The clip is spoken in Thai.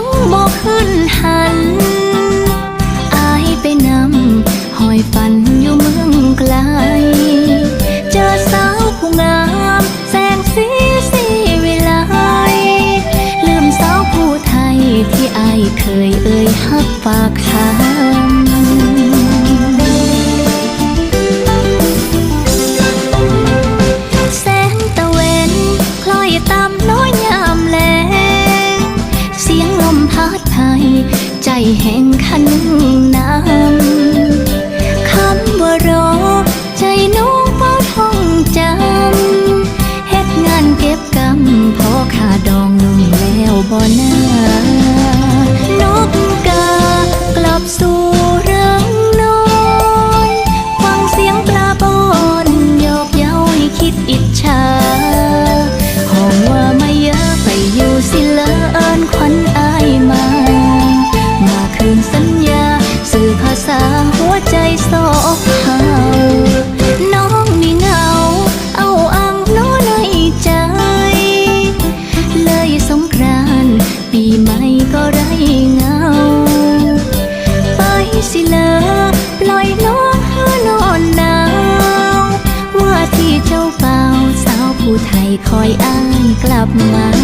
งบ่ขึ้นหัน อายไปนำหอยฝันอยู่เมืองไกล เจอสาวผู้งามแสงสีสีวิไลลืมสาวผู้ไทยที่อายเคยเอ่ยฮักปากหา ษาหัวใจสองเฮาน้องมีเหงา เอาอังโน้ในใจ เลยสงกรานต์ปีใหม่ก็ไรเงา ไปสิเลอปล่อยน้องให้นอนหนาว ว่าที่เจ้าเป่าสาวผู้ไทยคอยอ้ายกลับมา